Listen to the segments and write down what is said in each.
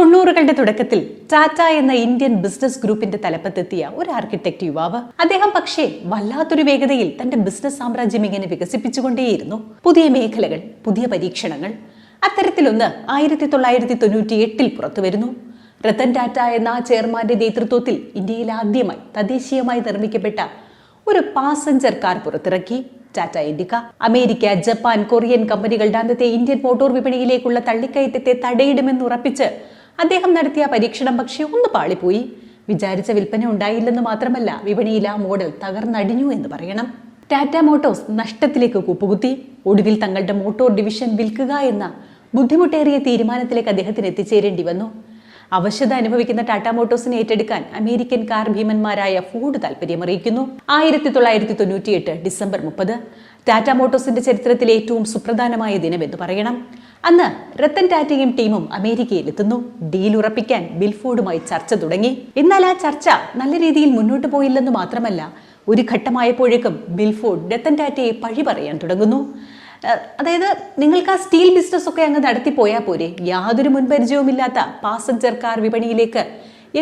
തൊണ്ണൂറുകളുടെ തുടക്കത്തിൽ ടാറ്റ എന്ന Indian business ഗ്രൂപ്പിന്റെ തലപ്പത്തെത്തിയ ഒരു ആർക്കിടെക്ട് യുവാവ് അദ്ദേഹം പക്ഷേ വല്ലാത്തൊരു വേഗതയിൽ തന്റെ ബിസിനസ് സാമ്രാജ്യം ഇങ്ങനെ വികസിപ്പിച്ചുകൊണ്ടേയിരുന്നു. പുതിയ മേഖലകൾ പുതിയ പരീക്ഷണങ്ങൾ. അത്തരത്തിലൊന്ന് ആയിരത്തി തൊള്ളായിരത്തി തൊണ്ണൂറ്റി എട്ടിൽ പുറത്തു വരുന്നു രത്തൻ ടാറ്റ എന്ന ചെയർമാന്റെ നേതൃത്വത്തിൽ ഇന്ത്യയിൽ ആദ്യമായി തദ്ദേശീയമായി നിർമ്മിക്കപ്പെട്ട ഒരു പാസഞ്ചർ കാർ പുറത്തിറക്കി. Tata Indica America Japan Korean കമ്പനികളുടെ അന്നത്തെ ഇന്ത്യൻ മോട്ടോർ വിപണിയിലേക്കുള്ള തള്ളിക്കയറ്റത്തെ തടയിടുമെന്ന് ഉറപ്പിച്ച് അദ്ദേഹം നടത്തിയ പരീക്ഷണം പക്ഷേ ഒന്ന് പാളിപ്പോയി. വിചാരിച്ച വിൽപ്പന ഉണ്ടായില്ലെന്ന് മാത്രമല്ല വിപണിയിൽ ആ മോഡൽ തകർന്നടിഞ്ഞു എന്ന് പറയണം. ടാറ്റ മോട്ടോഴ്സ് നഷ്ടത്തിലേക്ക് കൂപ്പുകുത്തി. ഒടുവിൽ തങ്ങളുടെ മോട്ടോർ ഡിവിഷൻ വിൽക്കുക എന്ന ബുദ്ധിമുട്ടേറിയ തീരുമാനത്തിലേക്ക് അദ്ദേഹത്തിന് എത്തിച്ചേരേണ്ടി വന്നു. അവശത അനുഭവിക്കുന്ന ടാറ്റ മോട്ടോഴ്സിനെ ഏറ്റെടുക്കാൻ അമേരിക്കൻ കാർ ഭീമന്മാരായ ഫോർഡ് താല്പര്യമറിയിക്കുന്നു ആയിരത്തി തൊള്ളായിരത്തി തൊണ്ണൂറ്റിയെട്ട് ഡിസംബർ മുപ്പത്. ടാറ്റ മോട്ടോഴ്സിന്റെ ചരിത്രത്തിലെ ഏറ്റവും സുപ്രധാനമായ ദിനം എന്ന് പറയണം. അന്ന് രത്തൻ ടാറ്റയും ടീമും അമേരിക്കയിൽ എത്തുന്നു ഡീൽ ഉറപ്പിക്കാൻ ബിൽഫോർഡുമായി ചർച്ച തുടങ്ങി. എന്നാൽ ആ ചർച്ച നല്ല രീതിയിൽ മുന്നോട്ട് പോയില്ലെന്ന് മാത്രമല്ല ഒരു ഘട്ടമായപ്പോഴേക്കും ബിൽഫോർഡ് രത്തൻ ടാറ്റയെ പഴി പറയാൻ തുടങ്ങുന്നു. അതായത് നിങ്ങൾക്ക് ആ സ്റ്റീൽ ബിസിനസ് ഒക്കെ അങ്ങ് നടത്തി പോയാൽ പോരെ. യാതൊരു മുൻപരിചയവുമില്ലാത്ത പാസഞ്ചർ കാർ വിപണിയിലേക്ക്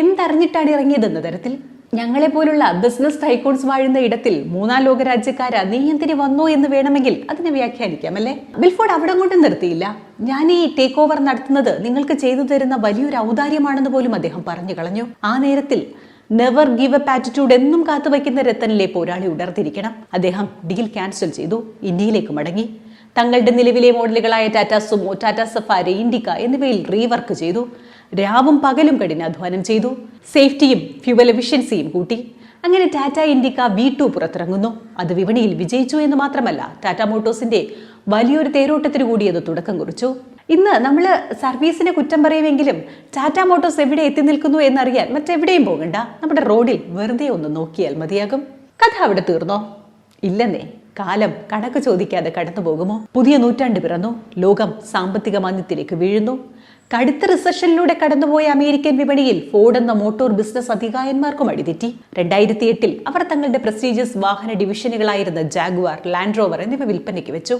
എന്തറിഞ്ഞിട്ടാണ് ഇറങ്ങിയതെന്ന തരത്തിൽ? ഞങ്ങളെ പോലുള്ള ബിസിനസ് ടൈക്കോൺസ് വാഴുന്ന ഇടത്തിൽ മൂന്നാം ലോക രാജ്യക്കാരാ നീ വന്നോ എന്ന് വേണമെങ്കിൽ അതിനെ വ്യാഖ്യാനിക്കാം അല്ലേ? ബിൽഫോർഡ് അവിടെ കൊണ്ട് നിർത്തിയില്ല. ഞാൻ ഈ ടേക്ക് ഓവർ നടത്തുന്നത് നിങ്ങൾക്ക് ചെയ്തു തരുന്ന വലിയൊരു ഔദാര്യമാണെന്ന് പോലും അദ്ദേഹം പറഞ്ഞു കളഞ്ഞു. ആ നേരത്തിൽ നെവർ ഗിവ് എ ആറ്റിറ്റ്യൂഡ് എന്നും കാത്തുവയ്ക്കുന്ന രത്തനിലെ പോരാളി ഉണർത്തിരിക്കണം അദ്ദേഹം ഡീൽ ക്യാൻസൽ ചെയ്തു ഇന്ത്യയിലേക്ക് മടങ്ങി. തങ്ങളുടെ നിലവിലെ മോഡലുകളായ ടാറ്റ സുമോ ടാറ്റ സഫാരി ഇൻഡിക്ക എന്നിവയിൽ റീവർക്ക് ചെയ്തു. രാവും പകലും കഠിനാധ്വാനം ചെയ്തു. സേഫ്റ്റിയും ഫ്യൂവൽ എഫിഷ്യൻസിയും കൂട്ടി. അങ്ങനെ ടാറ്റ ഇൻഡിക്ക വി ടു പുറത്തിറങ്ങുന്നു. അത് വിപണിയിൽ വിജയിച്ചു എന്ന് മാത്രമല്ല ടാറ്റ മോട്ടോഴ്സിന്റെ വലിയൊരു തേരോട്ടത്തിന് കൂടി അത് തുടക്കം കുറിച്ചു. ഇന്ന് നമ്മൾ സർവീസിനെ കുറ്റം പറയുമെങ്കിലും ടാറ്റ മോട്ടോഴ്സ് എവിടെ എത്തി നിൽക്കുന്നു എന്നറിയാൻ മറ്റെവിടെയും പോകണ്ട. നമ്മുടെ റോഡിൽ വെറുതെ ഒന്ന് നോക്കിയാൽ മതിയാകും. കഥ അവിടെ തീർന്നോ? ഇല്ലെന്നേ. കാലം കണക്ക് ചോദിക്കാതെ കടന്നു പോകുമോ? പുതിയ നൂറ്റാണ്ട് പിറന്നു. ലോകം സാമ്പത്തിക മാന്ദ്യത്തിലേക്ക് വീഴുന്നു. കടുത്ത റിസഷനിലൂടെ കടന്നുപോയ അമേരിക്കൻ വിപണിയിൽ ഫോർഡ് എന്ന മോട്ടോർ ബിസിനസ് അധികായന്മാർക്കും അടിതെറ്റി. രണ്ടായിരത്തി എട്ടിൽ അവർ തങ്ങളുടെ പ്രസ്റ്റീജിയസ് വാഹന ഡിവിഷനുകളായിരുന്ന ജാഗ്വാർ ലാൻഡ് റോവർ എന്നിവ വിൽപ്പനയ്ക്ക് വെച്ചു.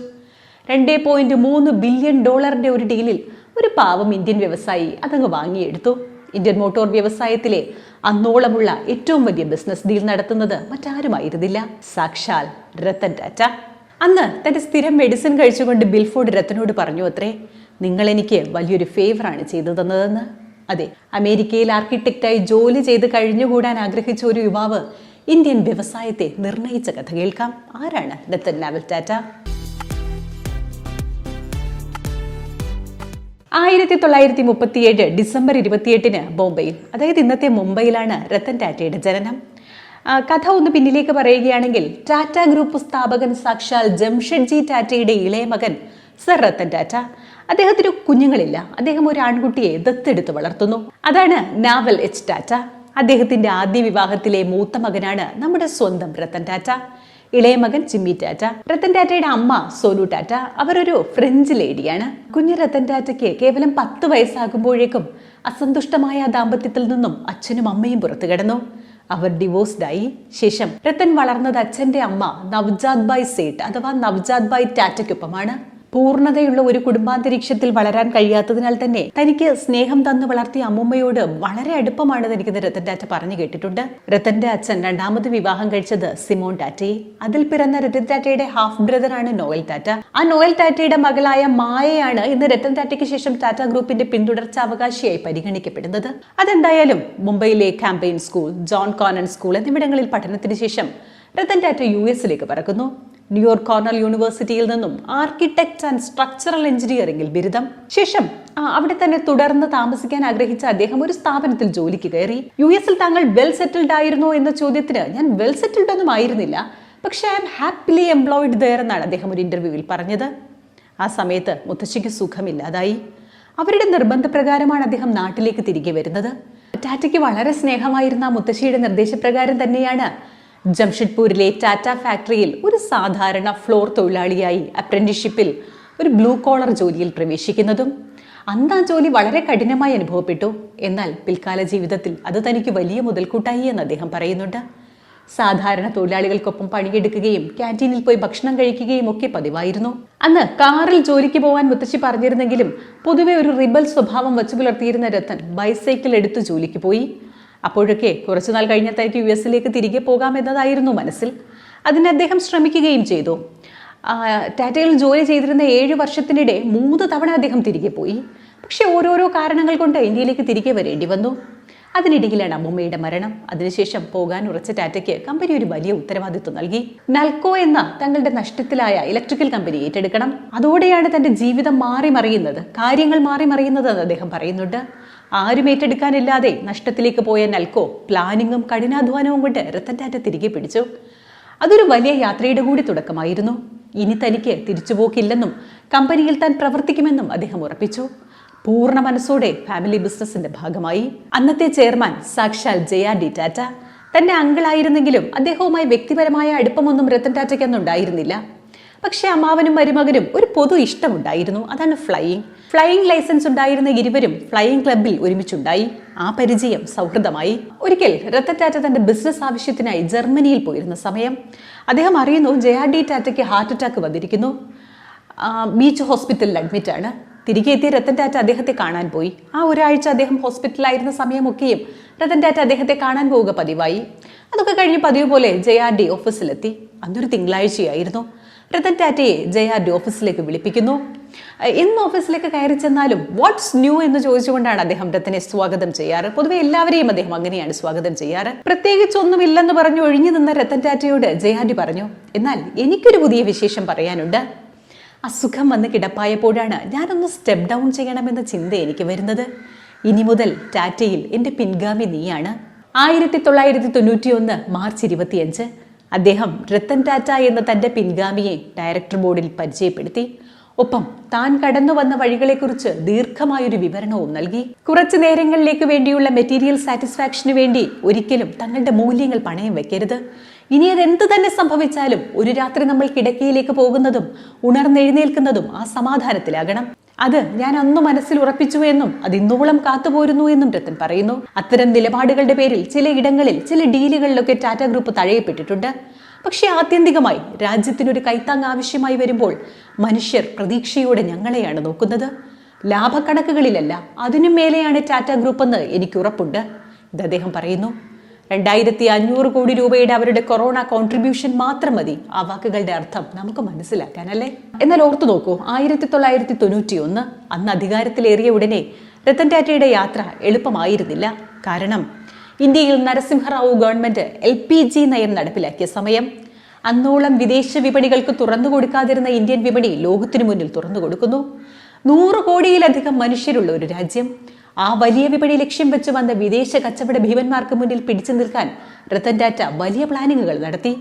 രണ്ടേ പോയിന്റ് മൂന്ന് ബില്യൺ ഡോളറിന്റെ ഒരു ഡീലിൽ ഒരു പാവം ഇന്ത്യൻ വ്യവസായി അതങ്ങ് വാങ്ങിയെടുത്തു. ഇന്ത്യൻ മോട്ടോർ വ്യവസായത്തിലെ അന്നോളമുള്ള ഏറ്റവും വലിയ ബിസിനസ് ഡീൽ നടത്തുന്നത് മറ്റാരുമായിരുന്നില്ല. സാക്ഷാൽ രത്തൻ ടാറ്റ. അന്ന് തന്റെ സ്ഥിരം മെഡിസിൻ കഴിച്ചുകൊണ്ട് ബിൽഫോർഡ് രത്തനോട് പറഞ്ഞു അത്രേ നിങ്ങൾ എനിക്ക് വലിയൊരു ഫേവറാണ് ചെയ്തു തന്നതെന്ന്. അതെ അമേരിക്കയിൽ ആർക്കിടെക്റ്റായി ജോലി ചെയ്ത് കഴിഞ്ഞുകൂടാൻ ആഗ്രഹിച്ച ഒരു യുവാവ് ഇന്ത്യൻ വ്യവസായത്തെ നിർണയിച്ച കഥ കേൾക്കാം. ആരാണ് രത്തൻ നാവൽ ടാറ്റ? ആയിരത്തി തൊള്ളായിരത്തി മുപ്പത്തിയേഴ് ഡിസംബർ ഇരുപത്തിയെട്ടിന് ബോംബെയിൽ അതായത് ഇന്നത്തെ മുംബൈയിലാണ് രത്തൻ ടാറ്റയുടെ ജനനം. കഥ ഒന്ന് പിന്നിലേക്ക് പറയുകയാണെങ്കിൽ ടാറ്റ ഗ്രൂപ്പ് സ്ഥാപകൻ സാക്ഷാൽ ജംഷഡ്ജി ടാറ്റയുടെ ഇളയ മകൻ സർ രത്തൻ ടാറ്റ. അദ്ദേഹത്തിന് കുഞ്ഞുങ്ങളില്ല അദ്ദേഹം ഒരു ആൺകുട്ടിയെ ദത്തെടുത്ത് വളർത്തുന്നു. അതാണ് നാവൽ എച്ച് ടാറ്റ. അദ്ദേഹത്തിന്റെ ആദ്യ വിവാഹത്തിലെ മൂത്ത മകനാണ് നമ്മുടെ സ്വന്തം രത്തൻ ടാറ്റ. ഇളയ മകൻ ജിമ്മി ടാറ്റ രത്തൻ ടാറ്റയുടെ അമ്മ സോനു ടാറ്റ അവരൊരു ഫ്രഞ്ച് ലേഡിയാണ് കുഞ്ഞു രത്തൻ ടാറ്റയ്ക്ക് കേവലം പത്ത് വയസ്സാകുമ്പോഴേക്കും അസന്തുഷ്ടമായ ദാമ്പത്യത്തിൽ നിന്നും അച്ഛനും അമ്മയും പുറത്തു കിടന്നു. അവർ ഡിവോഴ്സ്ഡായി ശേഷം രത്തൻ വളർന്നത് അച്ഛന്റെ അമ്മ നവ്ജാദ് ബായ് സേട്ട് അഥവാ നവ്ജാദ് ബായ് ടാറ്റയ്ക്കൊപ്പമാണ്. പൂർണതയുള്ള ഒരു കുടുംബാന്തരീക്ഷത്തിൽ വളരാൻ കഴിയാത്തതിനാൽ തന്നെ തനിക്ക് സ്നേഹം തന്നു വളർത്തിയ അമ്മുമ്മയോട് വളരെ അടുപ്പമാണ് തനിക്ക് രത്തൻ ടാറ്റ പറഞ്ഞു കേട്ടിട്ടുണ്ട്. രത്തന്റെ അച്ഛൻ രണ്ടാമത് വിവാഹം കഴിച്ചത് സിമോൺ ടാറ്റയെ. അതിൽ പിറന്ന രത്തൻ ടാറ്റയുടെ ഹാഫ് ബ്രദറാണ് നോയൽ ടാറ്റ. ആ നോയൽ ടാറ്റയുടെ മകളായ മായയാണ് ഇന്ന് രത്തൻ ടാറ്റയ്ക്ക് ശേഷം ടാറ്റ ഗ്രൂപ്പിന്റെ പിന്തുടർച്ച അവകാശിയായി പരിഗണിക്കപ്പെടുന്നത്. അതെന്തായാലും മുംബൈയിലെ Campion school John Connon school എന്നിവിടങ്ങളിൽ പഠനത്തിന് ശേഷം രത്തൻ ടാറ്റ യു എസിലേക്ക് പറക്കുന്നു. ന്യൂയോർക്ക് കോർണൽ യൂണിവേഴ്സിറ്റിയിൽ നിന്നും ആർക്കിടെക്ട് ആൻഡ് സ്ട്രക്ചറൽ എഞ്ചിനീയറിംഗിൽ ബിരുദം. ശേഷം അവിടെ തന്നെ തുടർന്ന് താമസിക്കാൻ ആഗ്രഹിച്ച അദ്ദേഹം ഒരു സ്ഥാപനത്തിൽ ജോലിക്ക് കയറി. യു എസിൽ താങ്കൾ വെൽ സെറ്റിൽഡ് ആയിരുന്നോ എന്ന ചോദ്യത്തിന് ഞാൻ വെൽ സെറ്റിൽഡ് ഒന്നും ആയിരുന്നില്ല. പക്ഷേ I am happily employed there എന്നാണ് അദ്ദേഹം ഒരു ഇന്റർവ്യൂവിൽ പറഞ്ഞത്. ആ സമയത്ത് മുത്തശ്ശിക്ക് സുഖമില്ലാതായി. അവരുടെ നിർബന്ധപ്രകാരമാണ് അദ്ദേഹം നാട്ടിലേക്ക് തിരികെ വരുന്നത്. ടാറ്റയ്ക്ക് വളരെ സ്നേഹമായിരുന്ന മുത്തശ്ശിയുടെ നിർദ്ദേശപ്രകാരം തന്നെയാണ് ജംഷഡ്പൂരിലെ ടാറ്റ ഫാക്ടറിയിൽ ഒരു സാധാരണ ഫ്ലോർ തൊഴിലാളിയായി അപ്രന്റിഷിപ്പിൽ ഒരു ബ്ലൂ കോളർ ജോലിയിൽ പ്രവേശിക്കുന്നതും അന്ന് ആ ജോലി വളരെ കഠിനമായി അനുഭവപ്പെട്ടു. എന്നാൽ പിൽക്കാല ജീവിതത്തിൽ അത് തനിക്ക് വലിയ മുതൽക്കൂട്ടായി എന്ന് അദ്ദേഹം പറയുന്നുണ്ട്. സാധാരണ തൊഴിലാളികൾക്കൊപ്പം പണിയെടുക്കുകയും ക്യാന്റീനിൽ പോയി ഭക്ഷണം കഴിക്കുകയും ഒക്കെ പതിവായിരുന്നു. അന്ന് കാറിൽ ജോലിക്ക് പോകാൻ മുത്തശ്ശി പറഞ്ഞിരുന്നെങ്കിലും പൊതുവെ ഒരു റിബൽ സ്വഭാവം വച്ചു പുലർത്തിയിരുന്ന രത്തൻ ബൈസൈക്കിൾ എടുത്ത് ജോലിക്ക് പോയി. അപ്പോഴൊക്കെ കുറച്ചുനാൾ കഴിഞ്ഞത്തേക്ക് യു എസിലേക്ക് തിരികെ പോകാമെന്നതായിരുന്നു മനസ്സിൽ. അതിന് അദ്ദേഹം ശ്രമിക്കുകയും ചെയ്തു. ടാറ്റയിൽ ജോലി ചെയ്തിരുന്ന ഏഴ് വർഷത്തിനിടെ മൂന്ന് തവണ അദ്ദേഹം തിരികെ പോയി. പക്ഷെ ഓരോരോ കാരണങ്ങൾ കൊണ്ട് ഇന്ത്യയിലേക്ക് തിരികെ വരേണ്ടി വന്നു. അതിനിടയിലാണ് അമ്മൂമ്മയുടെ മരണം. അതിനുശേഷം പോകാൻ ഉറച്ച ടാറ്റയ്ക്ക് കമ്പനി ഒരു വലിയ ഉത്തരവാദിത്വം നൽകി. നൽകോ എന്ന തങ്ങളുടെ നഷ്ടത്തിലായ ഇലക്ട്രിക്കൽ കമ്പനി ഏറ്റെടുക്കണം. അതോടെയാണ് തന്റെ ജീവിതം മാറി മറിയുന്നത് കാര്യങ്ങൾ മാറി മറിയുന്നത് അദ്ദേഹം പറയുന്നുണ്ട്. ആരും ഏറ്റെടുക്കാനില്ലാതെ നഷ്ടത്തിലേക്ക് പോയ നൽകോ പ്ലാനിങ്ങും കഠിനാധ്വാനവും കൊണ്ട് രത്തൻ ടാറ്റ തിരികെ പിടിച്ചു. അതൊരു വലിയ യാത്രയുടെ കൂടി തുടക്കമായിരുന്നു. ഇനി തനിക്ക് തിരിച്ചുപോക്കില്ലെന്നും കമ്പനിയിൽ താൻ പ്രവർത്തിക്കുമെന്നും അദ്ദേഹം ഉറപ്പിച്ചു. പൂർണ മനസ്സോടെ ഫാമിലി ബിസിനസിന്റെ ഭാഗമായി. അന്നത്തെ ചെയർമാൻ സാക്ഷാൽ ജയ ഡി ടാറ്റ. തന്റെ അങ്കിളായിരുന്നെങ്കിലും അദ്ദേഹവുമായി വ്യക്തിപരമായ അടുപ്പമൊന്നും രത്തൻ ടാറ്റയ്ക്കൊന്നും അന്ന് ഉണ്ടായിരുന്നില്ല പക്ഷേ അമ്മാവനും മരുമകനും ഒരു പൊതു ഇഷ്ടമുണ്ടായിരുന്നു. അതാണ് ഫ്ലൈയിങ് ഫ്ലൈയിങ് ലൈസൻസ് ഉണ്ടായിരുന്ന ഇരുവരും ഫ്ലൈയിങ് ക്ലബിൽ ഒരുമിച്ചുണ്ടായി. ആ പരിചയം സൗഹൃദമായി. ഒരിക്കൽ രത്തറ്റാറ്റ തന്റെ ബിസിനസ് ആവശ്യത്തിനായി ജർമ്മനിയിൽ പോയിരുന്ന സമയം അദ്ദേഹം അറിയുന്നു ജെ ഡി ടാറ്റയ്ക്ക് ഹാർട്ട് അറ്റാക്ക് വന്നിരിക്കുന്നു. ബീച്ച് ഹോസ്പിറ്റലിൽ അഡ്മിറ്റ് ആണ്. തിരികെ എത്തിയ രത്തൻ ടാറ്റ അദ്ദേഹത്തെ കാണാൻ പോയി. ആ ഒരാഴ്ച അദ്ദേഹം ഹോസ്പിറ്റലിലായിരുന്ന സമയമൊക്കെയും രത്തൻ ടാറ്റ അദ്ദേഹത്തെ കാണാൻ പോവുക പതിവായി. അതൊക്കെ കഴിഞ്ഞ് പതിവ് പോലെ ജെ ആർ ഡി ഓഫീസിലെത്തി അന്നൊരു തിങ്കളാഴ്ചയായിരുന്നു. രത്തൻ ടാറ്റയെ ജയ ആർ ഓഫീസിലേക്ക് വിളിപ്പിക്കുന്നു? ഇന്ന് ഓഫീസിലേക്ക് കയറി ചെന്നാലും വാട്ട്സ് ന്യൂ എന്ന് ചോദിച്ചുകൊണ്ടാണ് അദ്ദേഹം രത്തനെ സ്വാഗതം ചെയ്യാറ്. പൊതുവെ എല്ലാവരെയും അദ്ദേഹം അങ്ങനെയാണ് സ്വാഗതം ചെയ്യാറ്. പ്രത്യേകിച്ച് ഒന്നുമില്ലെന്ന് പറഞ്ഞു ഒഴിഞ്ഞു നിന്ന രത്തൻ ടാറ്റയോട് ജെ ആർ പറഞ്ഞു? എന്നാൽ എനിക്കൊരു പുതിയ വിശേഷം പറയാനുണ്ട്. അസുഖം വന്ന് കിടപ്പായപ്പോഴാണ് ഞാനൊന്ന് സ്റ്റെപ്പ് ഡൗൺ ചെയ്യണമെന്ന ചിന്ത എനിക്ക് വരുന്നത്. ഇനി മുതൽ ടാറ്റയിൽ എന്റെ പിൻഗാമി നീയാണ്. ആയിരത്തി തൊള്ളായിരത്തി തൊണ്ണൂറ്റി ഒന്ന് മാർച്ച് ഇരുപത്തിയഞ്ച്. അദ്ദേഹം രത്തൻ ടാറ്റ എന്ന തന്റെ പിൻഗാമിയെ ഡയറക്ടർ ബോർഡിൽ പരിചയപ്പെടുത്തി. ഒപ്പം താൻ കടന്നു വന്ന വഴികളെക്കുറിച്ച് ദീർഘമായൊരു വിവരണവും നൽകി. കുറച്ചു നേരങ്ങളിലേക്ക് വേണ്ടിയുള്ള മെറ്റീരിയൽ സാറ്റിസ്ഫാക്ഷന് വേണ്ടി ഒരിക്കലും തങ്ങളുടെ മൂല്യങ്ങൾ പണയം വെക്കരുത്. ഇനി അതെന്ത് തന്നെ സംഭവിച്ചാലും ഒരു രാത്രി നമ്മൾ കിടക്കയിലേക്ക് പോകുന്നതും ഉണർന്നെഴുന്നേൽക്കുന്നതും ആ സമാധാനത്തിലാകണം. അത് ഞാൻ അന്ന് മനസ്സിൽ ഉറപ്പിച്ചു എന്നും അത് ഇന്നോളം കാത്തുപോരുന്നു എന്നും രത്തൻ പറയുന്നു. അത്തരം നിലപാടുകളുടെ പേരിൽ ചില ഇടങ്ങളിൽ ചില ഡീലുകളിലൊക്കെ ടാറ്റ ഗ്രൂപ്പ് തഴയപ്പെട്ടിട്ടുണ്ട്. പക്ഷേ ആത്യന്തികമായി രാജ്യത്തിനൊരു കൈത്താങ് ആവശ്യമായി വരുമ്പോൾ മനുഷ്യർ പ്രതീക്ഷയോടെ ഞങ്ങളെയാണ് നോക്കുന്നത്. ലാഭക്കണക്കുകളിലല്ല അതിനും മേലെയാണ് ടാറ്റ ഗ്രൂപ്പ് എന്ന് എനിക്ക് ഉറപ്പുണ്ട്. ഇത് അദ്ദേഹം പറയുന്നു. രണ്ടായിരത്തി അഞ്ഞൂറ് കോടി രൂപയുടെ അവരുടെ കൊറോണ കോൺട്രിബ്യൂഷൻ മാത്രം മതി. ആ വാക്കുകളുടെ അർത്ഥം നമുക്ക് മനസ്സിലാക്കാനല്ലേ? എന്നാൽ ഓർത്തു നോക്കൂ ആയിരത്തി തൊള്ളായിരത്തി തൊണ്ണൂറ്റി ഒന്ന് അന്ന് അധികാരത്തിലേറിയ ഉടനെ രത്തൻ ടാറ്റയുടെ യാത്ര എളുപ്പമായിരുന്നില്ല. കാരണം ഇന്ത്യയിൽ Narasimha Rao government L P G നയം നടപ്പിലാക്കിയ സമയം അന്നോളം വിദേശ വിപണികൾക്ക് തുറന്നു കൊടുക്കാതിരുന്ന ഇന്ത്യൻ വിപണി ലോകത്തിനു മുന്നിൽ തുറന്നു കൊടുക്കുന്നു നൂറ് കോടിയിലധികം മനുഷ്യരുള്ള ഒരു രാജ്യം. ആ വലിയ വിപണി ലക്ഷ്യം വെച്ച് വന്ന വിദേശ കച്ചവട ഭീമന്മാർക്ക് മുന്നിൽ പിടിച്ചു നിൽക്കാൻ രത്തൻ ടാറ്റ വലിയ പ്ലാനിങ്ങുകൾ നടത്തി.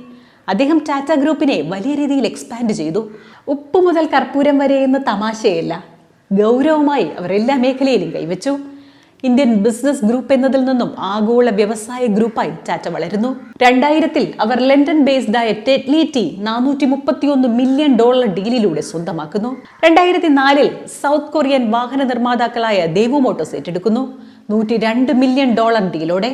അദ്ദേഹം ടാറ്റ ഗ്രൂപ്പിനെ വലിയ രീതിയിൽ എക്സ്പാൻഡ് ചെയ്തു. ഉപ്പ് മുതൽ കർപ്പൂരം വരെ എന്ന തമാശയല്ല. ഗൗരവമായി അവർ എല്ലാ മേഖലയിലും കൈവച്ചു. ഇന്ത്യൻ ബിസിനസ് ഗ്രൂപ്പ് എന്നതിൽ നിന്നും ആഗോള വ്യവസായ ഗ്രൂപ്പായി ടാറ്റ വളരുന്നു. രണ്ടായിരത്തിൽ അവർ ലണ്ടൻ ബേസ്ഡ് ആയ ടെറ്റ്ലി ടി നാനൂറ്റി മുപ്പത്തിയൊന്ന് മില്യൺ ഡോളർ ഡീലിലൂടെ സ്വന്തമാക്കുന്നു. രണ്ടായിരത്തി നാലിൽ സൗത്ത് കൊറിയൻ വാഹന നിർമ്മാതാക്കളായ ദേവു മോട്ടോസ് ഏറ്റെടുക്കുന്നു. നൂറ്റി രണ്ട് മില്യൺ ഡോളർ ഡീലോടെ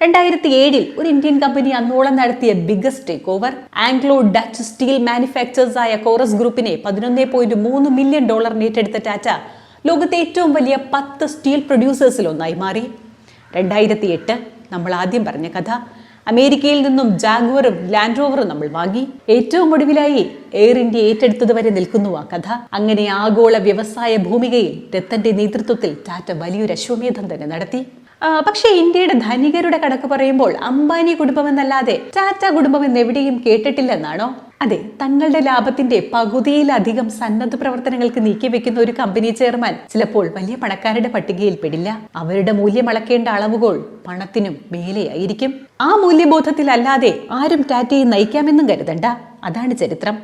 രണ്ടായിരത്തി ഏഴിൽ ഒരു ഇന്ത്യൻ കമ്പനി അന്നോളം നടത്തിയ biggest takeover Anglo Dutch steel manufacturers ആയ കോറസ് ഗ്രൂപ്പിനെ പതിനൊന്ന് പോയിന്റ് മൂന്ന് മില്യൺ ഡോളറിന് ഏറ്റെടുത്ത ടാറ്റ ലോകത്തെ ഏറ്റവും വലിയ പത്ത് സ്റ്റീൽ പ്രൊഡ്യൂസേഴ്സിൽ ഒന്നായി മാറി. രണ്ടായിരത്തി എട്ട് നമ്മൾ ആദ്യം പറഞ്ഞ കഥ. അമേരിക്കയിൽ നിന്നും ജാഗ്വറും ലാൻഡ് റോവറും നമ്മൾ വാങ്ങി. ഏറ്റവും ഒടുവിലായി എയർ ഇന്ത്യ ഏറ്റെടുത്തത് വരെ നിൽക്കുന്നു ആ കഥ. അങ്ങനെ ആഗോള വ്യവസായ ഭൂമികയിൽ രത്തന്റെ നേതൃത്വത്തിൽ ടാറ്റ വലിയൊരു അശ്വമേധം തന്നെ നടത്തി. പക്ഷേ ഇന്ത്യയുടെ ധനികരുടെ കണക്ക് പറയുമ്പോൾ അംബാനി കുടുംബം എന്നല്ലാതെ ടാറ്റ കുടുംബം എന്ന് എവിടെയും കേട്ടിട്ടില്ലെന്നാണോ? അതെ തങ്ങളുടെ ലാഭത്തിന്റെ പകുതിയിലധികം സന്നദ്ധ പ്രവർത്തനങ്ങൾക്ക് നീക്കി വെക്കുന്ന ഒരു കമ്പനി ചെയർമാൻ ചിലപ്പോൾ വലിയ പണക്കാരുടെ പട്ടികയിൽ പെടില്ല. അവരുടെ മൂല്യം അളക്കേണ്ട അളവുകോൾ പണത്തിനും മേലെയായിരിക്കും. ആ മൂല്യബോധത്തിലല്ലാതെ ആരും ടാറ്റയെ നയിക്കാമെന്നും കരുതണ്ട. അതാണ് ചരിത്രം.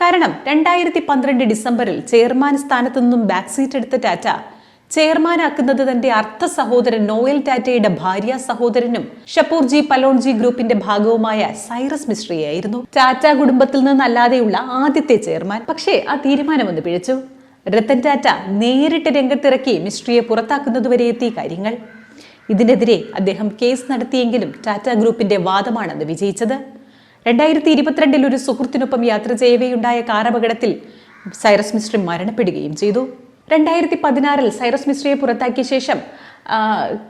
കാരണം രണ്ടായിരത്തി പന്ത്രണ്ട് ഡിസംബറിൽ ചെയർമാൻ സ്ഥാനത്തു നിന്നും ബാക്ക് സീറ്റ് എടുത്ത ടാറ്റ ചെയർമാനാക്കുന്നത് തന്റെ അർത്ഥ സഹോദരൻ നോയൽ ടാറ്റയുടെ ഭാര്യ സഹോദരനും ഷപ്പൂർജി പലോൺജി ഗ്രൂപ്പിന്റെ ഭാഗവുമായ സൈറസ് മിശ്രയായിരുന്നു ടാറ്റ കുടുംബത്തിൽ നിന്നല്ലാതെയുള്ള ആദ്യത്തെ ചെയർമാൻ. പക്ഷേ ആ തീരുമാനം ഒന്ന് പിഴച്ചു. രത്തൻ ടാറ്റ നേരിട്ട് രംഗത്തിറക്കി മിശ്രിയെ പുറത്താക്കുന്നതുവരെ എത്തി കാര്യങ്ങൾ. ഇതിനെതിരെ അദ്ദേഹം കേസ് നടത്തിയെങ്കിലും ടാറ്റ ഗ്രൂപ്പിന്റെ വാദമാണെന്ന് വിജയിച്ചത്. രണ്ടായിരത്തി ഇരുപത്തിരണ്ടിൽ ഒരു സുഹൃത്തിനൊപ്പം യാത്ര ചെയ്യവെയുണ്ടായ കാർ അപകടത്തിൽ സൈറസ് മിസ്ട്രി മരണപ്പെടുകയും ചെയ്തു. രണ്ടായിരത്തി പതിനാറിൽ സൈറസ് മിശ്രയെ പുറത്താക്കിയ ശേഷം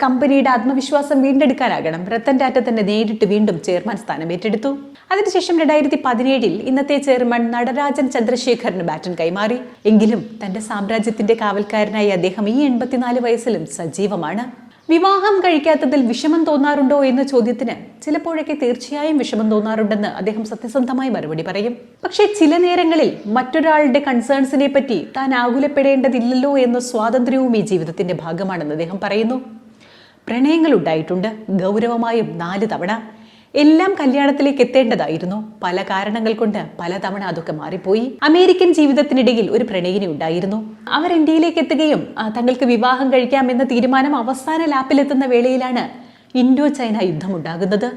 കമ്പനിയുടെ ആത്മവിശ്വാസം വീണ്ടെടുക്കാനാകണം. രത്തൻ ടാറ്റ തന്നെ നേരിട്ട് വീണ്ടും ചെയർമാൻ സ്ഥാനം ഏറ്റെടുത്തു. അതിനുശേഷം രണ്ടായിരത്തി പതിനേഴിൽ ഇന്നത്തെ ചെയർമാൻ നടരാജൻ ചന്ദ്രശേഖറിന് ബാറ്റൺ കൈമാറി. എങ്കിലും തന്റെ സാമ്രാജ്യത്തിന്റെ കാവൽക്കാരനായി അദ്ദേഹം ഈ എൺപത്തിനാല് വയസ്സിലും സജീവമാണ്. വിവാഹം കഴിക്കാത്തതിൽ വിഷമം തോന്നാറുണ്ടോ എന്ന ചോദ്യത്തിന് ചിലപ്പോഴൊക്കെ തീർച്ചയായും വിഷമം തോന്നാറുണ്ടെന്ന് അദ്ദേഹം സത്യസന്ധമായി മറുപടി പറയും. പക്ഷെ ചില നേരങ്ങളിൽ മറ്റൊരാളുടെ കൺസേൺസിനെ പറ്റി താൻ ആകുലപ്പെടേണ്ടതില്ലല്ലോ എന്ന സ്വാതന്ത്ര്യവും ഈ ജീവിതത്തിന്റെ ഭാഗമാണെന്ന് അദ്ദേഹം പറയുന്നു. പ്രണയങ്ങൾ ഉണ്ടായിട്ടുണ്ട്. ഗൗരവമായും നാല് തവണ. എല്ലാം കല്യാണത്തിലേക്ക് എത്തേണ്ടതായിരുന്നു. പല കാരണങ്ങൾ കൊണ്ട് പലതവണ അതൊക്കെ മാറിപ്പോയി. അമേരിക്കൻ ജീവിതത്തിനിടയിൽ ഒരു പ്രണയിനി ഉണ്ടായിരുന്നു. അവർ ഇന്ത്യയിലേക്ക് എത്തുകയും തങ്ങൾക്ക് വിവാഹം കഴിക്കാം എന്ന തീരുമാനം അവസാന ലാപ്പിലെത്തുന്ന വേളയിലാണ് ഇൻഡോ ചൈന യുദ്ധം ഉണ്ടാകുന്നത്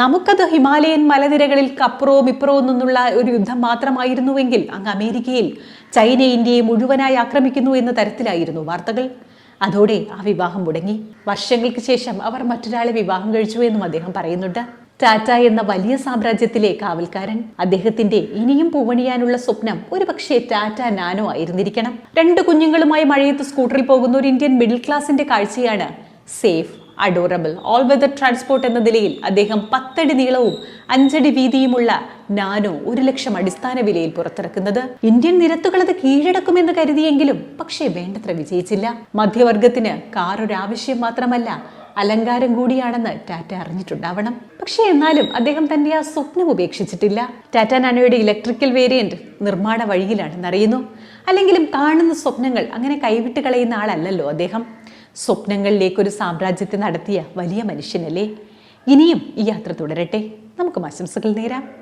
നമുക്കത് ഹിമാലയൻ മലനിരകളിൽ കപ്രോ ഇപ്പുറവും നിന്നുള്ള ഒരു യുദ്ധം മാത്രമായിരുന്നുവെങ്കിൽ അങ്ങ് അമേരിക്കയിൽ ചൈന ഇന്ത്യയെ മുഴുവനായി ആക്രമിക്കുന്നു എന്ന തരത്തിലായിരുന്നു വാർത്തകൾ. അതോടെ ആ വിവാഹം മുടങ്ങി. വർഷങ്ങൾക്ക് ശേഷം അവർ മറ്റൊരാളെ വിവാഹം കഴിച്ചു എന്നും അദ്ദേഹം പറയുന്നുണ്ട്. ടാറ്റ എന്ന വലിയ സാമ്രാജ്യത്തിലെ കാവൽക്കാരൻ. അദ്ദേഹത്തിന്റെ ഇനിയും പൂവണിയാനുള്ള സ്വപ്നം ഒരുപക്ഷെ ടാറ്റ നാനോ ആയിരുന്നിരിക്കണം. രണ്ട് കുഞ്ഞുങ്ങളുമായി മഴയത്ത് സ്കൂട്ടറിൽ പോകുന്ന ഒരു ഇന്ത്യൻ മിഡിൽ ക്ലാസിന്റെ കാഴ്ചയാണ് safe adorable all weather transport എന്ന നിലയിൽ അദ്ദേഹം പത്തടി നീളവും അഞ്ചടി വീതിയുമുള്ള നാനോ ഒരു ലക്ഷം അടിസ്ഥാന വിലയിൽ പുറത്തിറക്കുന്നത്. ഇന്ത്യൻ നിരത്തുകൾ അത് കീഴടക്കുമെന്ന് കരുതിയെങ്കിലും പക്ഷേ വേണ്ടത്ര വിജയിച്ചില്ല. മധ്യവർഗത്തിന് കാർ ഒരു ആവശ്യം മാത്രമല്ല അലങ്കാരം കൂടിയാണെന്ന് ടാറ്റ അറിഞ്ഞിട്ടുണ്ടാവണം. പക്ഷേ എന്നാലും അദ്ദേഹം തന്റെ ആ സ്വപ്നം ഉപേക്ഷിച്ചിട്ടില്ല. ടാറ്റ നാനോയുടെ ഇലക്ട്രിക്കൽ വേരിയന്റ് നിർമ്മാണ വഴിയിലാണെന്നറിയുന്നു. അല്ലെങ്കിലും കാണുന്ന സ്വപ്നങ്ങൾ അങ്ങനെ കൈവിട്ട് കളയുന്ന ആളല്ലല്ലോ അദ്ദേഹം. സ്വപ്നങ്ങളിലേക്കൊരു സാമ്രാജ്യത്തെ നടത്തിയ വലിയ മനുഷ്യനല്ലേ? ഇനിയും ഈ യാത്ര തുടരട്ടെ. നമുക്കും ആശംസകൾ നേരാം.